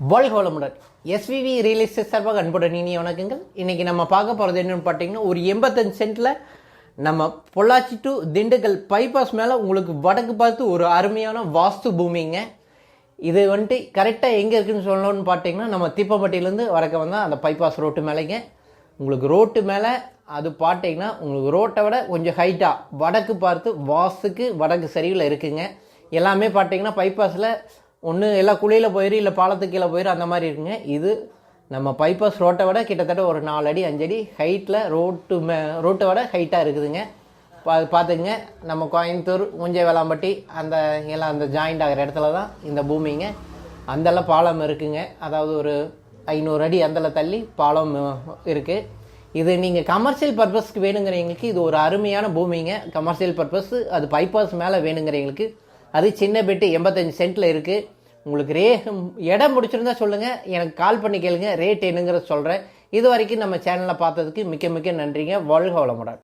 வாழ்க வளமுடன் SVV real estate சார்பாக அன்புடன் இனிய வணக்கங்கள். இன்றைக்கி நம்ம பார்க்க போகிறது என்னென்னு பார்த்தீங்கன்னா ஒரு எண்பத்தஞ்சு சென்ட்டில் நம்ம பொள்ளாச்சி டு திண்டுக்கல் பைபாஸ் மேலே உங்களுக்கு வடக்கு பார்த்து ஒரு அருமையான வாஸ்து பூமிங்க. இது வந்துட்டு கரெக்டாக எங்கே இருக்குதுன்னு சொல்லணும்னு பார்த்தீங்கன்னா நம்ம திப்பம்பட்டியிலேருந்து வடக்க வந்தால் அந்த பைபாஸ் ரோட்டு மேலேங்க. உங்களுக்கு ரோட்டு மேலே அது பார்த்தீங்கன்னா உங்களுக்கு ரோட்டை விட கொஞ்சம் ஹைட்டாக வடக்கு பார்த்து வாஸ்துக்கு வடக்கு சரிவில் இருக்குங்க. எல்லாமே பார்த்தீங்கன்னா பைபாஸில் ஒன்று எல்லாம் குழியில் போயிரு இல்லை பாலத்துக்கு கீழே போயிரு அந்த மாதிரி இருக்குங்க. இது நம்ம பைபாஸ் ரோட்டை விட கிட்டத்தட்ட ஒரு நாலு அடி அஞ்சடி ஹைட்டில் ரோட்டு மே ரோட்டை விட ஹைட்டாக இருக்குதுங்க. பா பார்த்துக்குங்க. நம்ம கோயம்புத்தூர் முஞ்சை வேளாம்பட்டி அந்த எல்லாம் அந்த ஜாயிண்ட் ஆகிற இடத்துல தான் இந்த பூமிங்க. அந்தெல்லாம் பாலம் இருக்குங்க. அதாவது ஒரு ஐநூறு அடி அந்தல தள்ளி பாலம் இருக்குது இது நீங்கள் கமர்ஷியல் பர்பஸ்க்கு வேணுங்கிறவங்களுக்கு இது ஒரு அருமையான பூமிங்க. கமர்ஷியல் பர்பஸ் அது பைபாஸ் மேலே வேணுங்கிறவங்களுக்கு அது சின்ன பெட்டு எண்பத்தஞ்சு சென்ட்டில் இருக்குது உங்களுக்கு ரே இடம் முடிச்சிருந்தா சொல்லுங்கள் எனக்கு கால் பண்ணி கேளுங்க. ரேட் என்னங்கிறத சொல்கிறேன் இது வரைக்கும் நம்ம சேனலை பார்த்ததுக்கு மிக்க மிக்க நன்றிங்க. வாழ்க வளமுடன்.